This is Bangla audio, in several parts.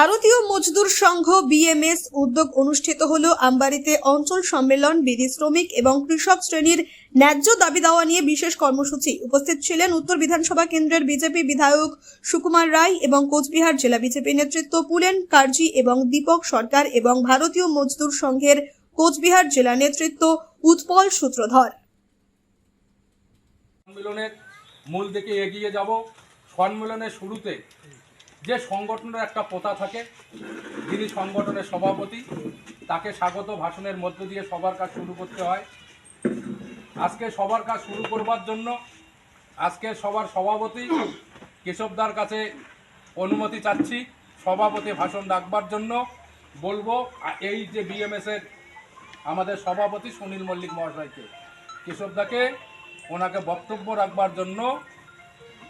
ভারতীয় মজদুর সংঘ বিএমএস উদ্যোগ অনুষ্ঠিত হল আমবাড়িতে অঞ্চল সম্মেলন, বিধি শ্রমিক এবং কৃষক শ্রেণির ন্যায্য দাবি দেওয়া নিয়ে বিশেষ কর্মসূচি। উপস্থিত ছিলেন উত্তর বিধানসভা কেন্দ্রের বিজেপি বিধায়ক সুকুমার রায় এবং কোচবিহার জেলা বিজেপি নেতৃত্ব পুলেন কার্জি এবং দীপক সরকার এবং ভারতীয় মজদুর সংঘের কোচবিহার জেলা নেতৃত্ব উৎপল সূত্রধর। সম্মেলনের মূল দিকে এগিয়ে যাব। সম্মেলনের শুরুতে যে সংগঠনের একটা প্রথা থাকে, যিনি সংগঠনের সভাপতি, তাকে স্বাগত ভাষণের মধ্য দিয়ে সবার কাজ শুরু করতে হয়। আজকে সবার কাজ শুরু করবার জন্য আজকে সবার সভাপতি কেশবদার কাছে অনুমতি চাচ্ছি, সভাপতি ভাষণ রাখবার জন্য। বলব, এই যে বিএমএস এর আমাদের সভাপতি সুনীল মল্লিক মহাশয়কে, কেশবদাকে ওনাকে বক্তব্য রাখবার জন্য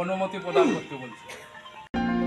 অনুমতি প্রদান করতে বলছি।